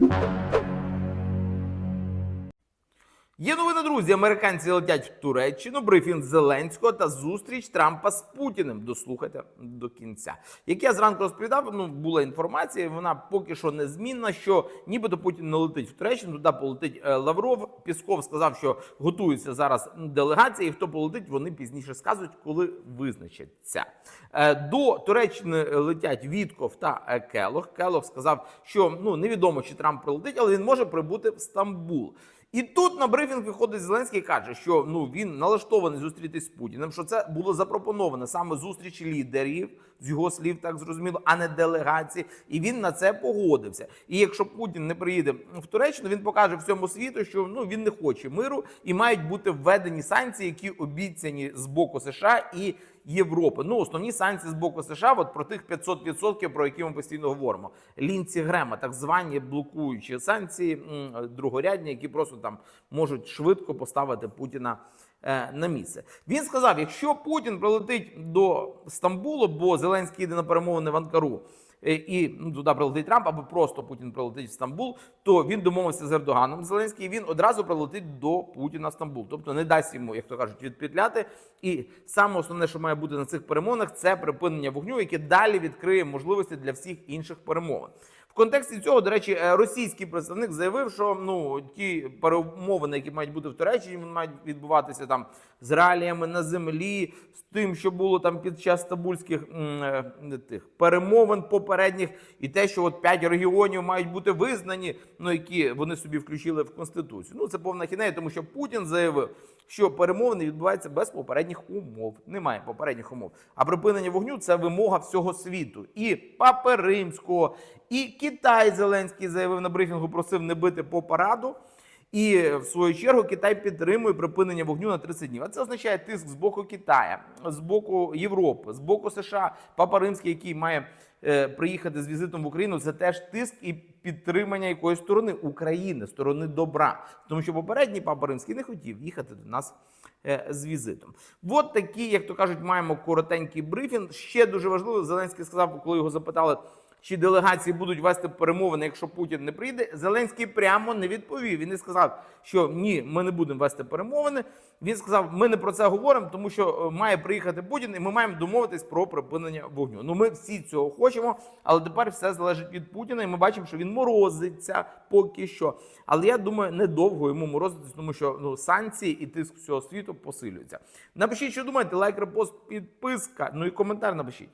Música Є новини, друзі. Американці летять в Туреччину, брифінг Зеленського та зустріч Трампа з Путіним. Дослухайте до кінця. Як я зранку розповідав, ну була інформація, вона поки що незмінна. Що нібито Путін не летить в Туреччину, туди полетить е, Лавров. Пісков сказав, що готуються зараз делегації. Хто полетить, вони пізніше скажуть, коли визначаться. Е, До Туреччини летять Вітков та е, Келох. Келох сказав, що ну невідомо, чи Трамп прилетить, але він може прибути в Стамбул. І тут на брифінг виходить Зеленський і каже, що ну він налаштований зустрітись з Путіним, що це було запропоновано саме зустріч лідерів з його слів, так зрозуміло, а не делегації. І він на це погодився. І якщо Путін не приїде в Туреччину, він покаже всьому світу, що ну він не хоче миру і мають бути введені санкції, які обіцяні з боку США і Європи. Ну, основні санкції з боку США, от про тих 500%, про які ми постійно говоримо. Лінці Грема, так звані блокуючі санкції, другорядні, які просто там можуть швидко поставити Путіна. е, На місце він сказав: якщо Путін прилетить до Стамбулу, бо Зеленський йде на перемовини в Анкару, і ну, туди прилетить Трамп, або просто Путін прилетить в Стамбул, то він домовився з Ердоганом Зеленський, і він одразу прилетить до Путіна в Стамбул. Тобто не дасть йому, як то кажуть, відпетляти. І саме основне, що має бути на цих перемовинах, це припинення вогню, яке далі відкриє можливості для всіх інших перемовин. Контексті цього, до речі, е, російський представник заявив, що ну ті перемовини, які мають бути в Туреччині, мають відбуватися там з реаліями на землі, з тим, що було там під час стамбульських м, е, тих перемовин попередніх, і те, що от п'ять регіонів мають бути визнані, ну які вони собі включили в конституцію. Ну це повна хінея, тому що Путін заявив, що перемовини відбуваються без попередніх умов. Немає попередніх умов. А припинення вогню це вимога всього світу. І Папи Римського, і Китай Зеленський заявив на брифінгу, просив не бити по параду. І в свою чергу Китай підтримує припинення вогню на 30 днів. А це означає тиск з боку Китая, з боку Європи, з боку США. Папа Римський, який має е, приїхати з візитом в Україну, це теж тиск і підтримання якоїсь сторони України, сторони добра. Тому що попередній папа Римський не хотів їхати до нас е, з візитом. От такі, як то кажуть, маємо коротенький брифінг. Ще дуже важливо, Зеленський сказав, коли його запитали. Чи делегації будуть вести перемовини, якщо Путін не прийде? Зеленський прямо не відповів. Він не сказав, що ні, ми не будемо вести перемовини. Він сказав, ми не про це говоримо, тому що е, має приїхати Путін, і ми маємо домовитись про припинення вогню. Ну ми всі цього хочемо, але тепер все залежить від Путіна, і ми бачимо, що він морозиться поки що. Але я думаю, недовго йому морозитись, тому що ну санкції і тиск всього світу посилюються. Напишіть, що думаєте, лайк, репост, підписка. Ну і коментар напишіть.